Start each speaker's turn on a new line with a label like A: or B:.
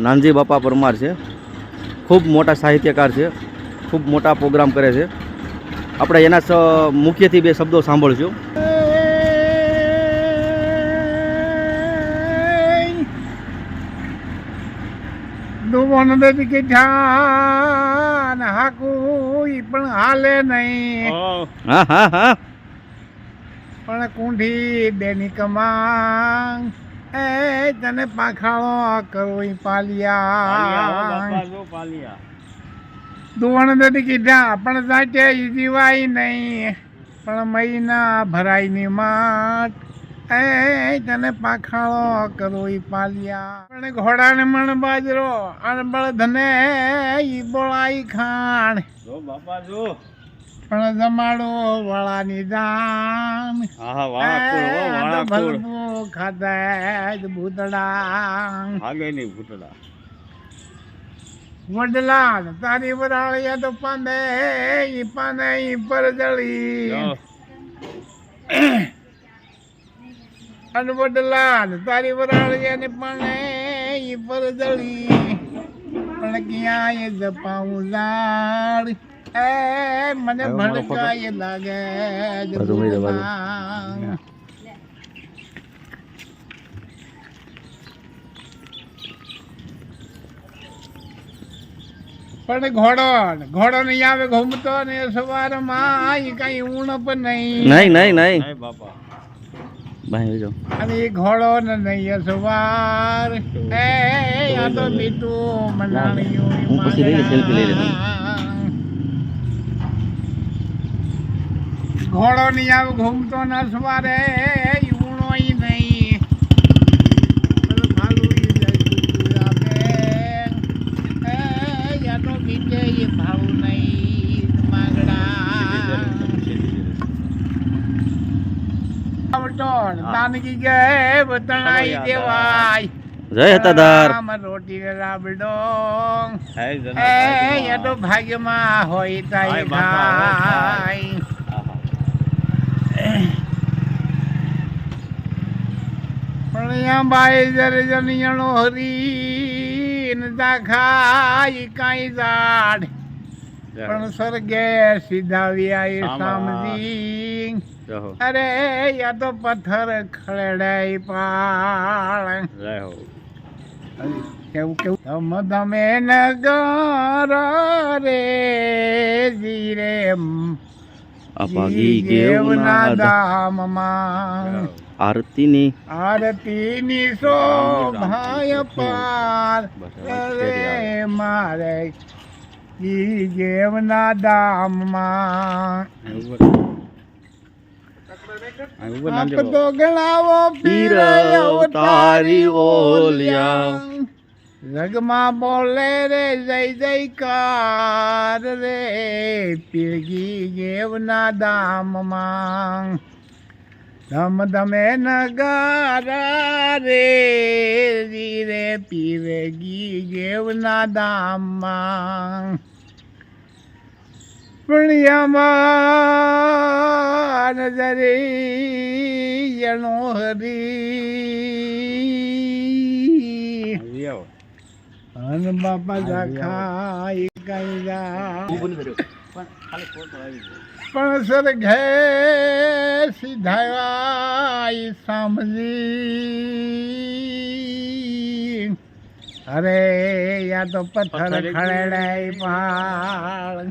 A: નાનજી બાપા પરમાર છે. ખૂબ મોટા સાહિત્યકાર છે. ખૂબ મોટા પ્રોગ્રામ કરે છે. આપણે એના સ- મુખ્યથી બે શબ્દો સાંભળશું.
B: ડૂબોન દેવી કે ઠાન હાકુઈ પણ હાલે નહીં.
A: હા. હા હા
B: પણ કુંઠી દેની કમાંગ એ તને પાખાળો કરું પાલિયા. દુવણ તો કીધા પણ સાચે જીવાય નહીં. પણ મહિના ભરાયની માટ. એ તને પાખાળો કરું પાલિયા. પણ ઘોડાને મણ બાજરો અણબળ ધને ઈ બોળાઈ ખાણ. પણ જમાડો વાળાની દામ
A: હા વાળા
B: ભલભું கதை இது பூத்தடா ஆகே நீ பூத்தடா வடலான் தாரி வராளைய தப்பாந்தே இப்பாந்தே இப்பரதளி அனுபட்டலான் தாரி வராளைய நிப்பானே இப்பரதளி பழக்கியாய தப்பாவுள்ளார் மன பழக்காயதாக પણ ઘોડો ઘોડો નહીં આવે ઘૂમતો ને સવારમાં ઈ કઈ ઉણપ નહીં.
A: નહીં નહીં નહીં. ભાઈ જો
B: અને એ ઘોડો ને નહીં સવાર. એ આ તો બીટું મનાણિયું
A: હું પછી લઈ સેલ્ફી લઈ લેતો.
B: ઘોડો નહીં આવે ઘૂમતો ને સવારે ઈ ઉણો ઈ નહીં પેલું ભાલું ઈ જાય કૂકું આપે. એ યા ભાવ નહીં માંગડા
A: જય હતાદાર
B: રોટી ને રાબડો એ તો ભાગ્યમાં હોય તાઈ
A: હાય
B: પણ અહીંયા જનિયણો હરી તા કાંઈ દાડ પણ સ્વર્ગે સીધાવી આવી
A: આમાં.
B: સામજી અરે યા તો પથ્થર ખળડાઈ પાળ. કેવું કેવું? તમ તમે નગર રે જીરે
A: અપાગી
B: દેવના ધામમાં.
A: આરતીની
B: આરતીની શોભાય પાર રે. મારે ઈ જેવના દામમાં આપ તો ગણાવો પીર અવતારી
A: ઓલિયા.
B: રગમાં બોલે રે જય જયકાર રે પીરગી જેવના દામમાં ધમ ધમે નગારા રે રી રે પીરગી દેવના દામમાં પુણ્યમાં નજરે જણો હરી. હન બાપા જાખાય કઈ જા. પણ સર ઘે સીધાય સામજી. અરે યા તો પથ્થર
A: પથ્થર
B: ખળડાય પા